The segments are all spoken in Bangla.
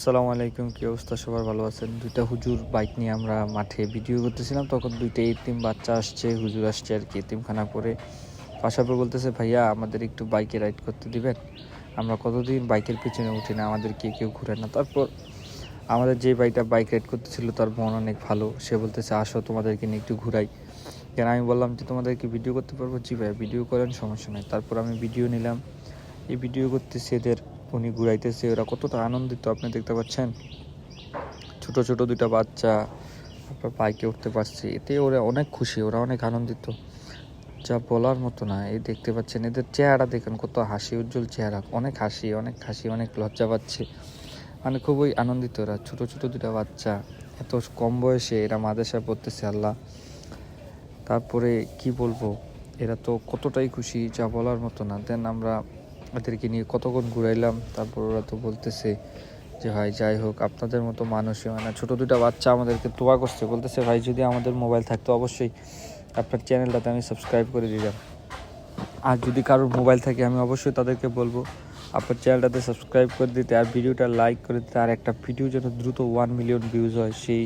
আসসালামু আলাইকুম, কি অবস্থা? সবার ভালো আছেন? দুইটা হুজুর বাইক নিয়ে আমরা মাঠে ভিডিও করতেছিলাম, তখন দুইটা এতিম বাচ্চা আসছে, হুজুর আসছে আর কি এতিমখানা করে। পাশাপাশি বলতেছে, ভাইয়া, আমাদের একটু বাইকে রাইড করতে দিবেন? আমরা কতদিন বাইকের পিছনে উঠি না? আমাদের কে কেউ ঘুরে না? তারপর আমাদের যে বাইকটা বাইক রাইড করতেছিল, তার মন অনেক ভালো। সে বলতেছে, আসো, তোমাদেরকে নিয়ে একটু ঘুরাই। কেন আমি বললাম যে, তোমাদেরকে ভিডিও করতে পারব? জি ভাই ভিডিও করেন, সমস্যা নেই। তারপর আমি ভিডিও নিলাম। এই ভিডিও করতেছি এদের উনি ঘুরাইতেছে, ওরা কতটা আনন্দিত, আপনি দেখতে পাচ্ছেন? ছোট ছোট দুইটা বাচ্চা আপনার বাইকে উঠতে পারছে, এতে ওরা অনেক খুশি, ওরা অনেক আনন্দিত। যা বলার মতো না, এই দেখতে পাচ্ছেন, এদের চেহারা দেখেন, কত হাসি, উজ্জ্বল চেহারা, অনেক হাসি অনেক হাসি, অনেক লজ্জা পাচ্ছে। মানে খুবই আনন্দিত ওরা ছোট ছোট দুটা বাচ্চা, এত কম বয়সে এরা মাদেশায় পড়তেছে, আল্লাহ। তারপরে কি বলব, এরা তো কতটাই খুশি, যা বলার মতো না। দেন আমরা এদেরকে নিয়ে কতক্ষণ ঘুরাইলাম, তারপর ওরা তো বলতেছে যে, ভাই, যাই হোক, আপনাদের মতো মানুষই হয় না। ছোটো দুটা বাচ্চা আমাদেরকে তোয়া করছে, বলতেছে, ভাই, যদি আমাদের মোবাইল থাকতো, অবশ্যই আপনার চ্যানেলটাতে আমি সাবস্ক্রাইব করে দিলাম আর যদি কারোর মোবাইল থাকে, আমি অবশ্যই তাদেরকে বলব, আপনার চ্যানেলটাতে সাবস্ক্রাইব করে দিতে, আর ভিডিওটা লাইক করে দিতে, আর একটা ভিডিও যেন দ্রুত ওয়ান মিলিয়ন ভিউজ হয়, সেই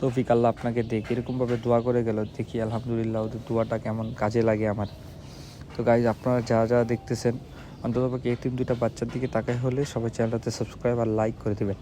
তৌফিক আল্লাহ আপনাকে দেখ এরকমভাবে দোয়া করে গেল, দেখি, আলহামদুলিল্লাহ, ওদের দোয়াটা কেমন কাজে লাগে আমার। তো গাইজ আপনারা যা যা দেখতেছেন অন্ততপক্ষে এই তিন দুইটা বাচ্চার দিকে তাকাই হলে সবাই চ্যানেলটাতে সাবস্ক্রাইব আর লাইক করে দেবেন।